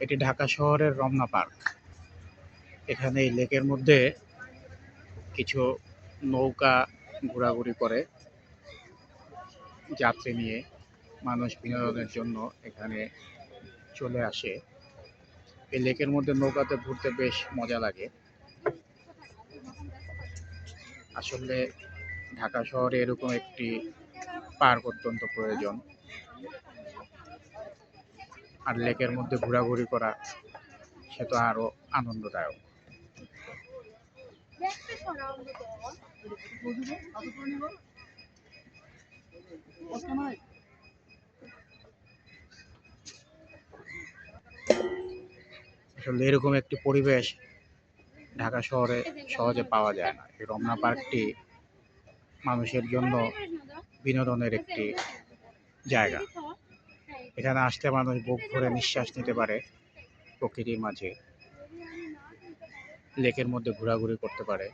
এটি ঢাকা শহরের রমনা পার্ক। এখানে এই লেকের মধ্যে কিছু নৌকা ঘোরাঘুরি করে, যাত্রী নিয়ে মানুষ বিনোদনের জন্য এখানে চলে আসে। এই লেকের মধ্যে নৌকাতে ঘুরতে বেশ মজা লাগে। আসলে ঢাকা শহরে এরকম একটি পার্ক অত্যন্ত প্রয়োজন। আর লেকের মধ্যে ঘোরাঘুরি করা, সে তো আরও আনন্দদায়ক। আসলে এরকম একটি পরিবেশ ঢাকা শহরে সহজে পাওয়া যায় না। এই রমনা পার্কটি মানুষের জন্য বিনোদনের একটি জায়গা। এখানে আসতে মানুষ বুক ভরে নিঃশ্বাস নিতে পারে প্রকৃতির মাঝে। লেকের মধ্যে ঘোরাঘুরি করতে পারে।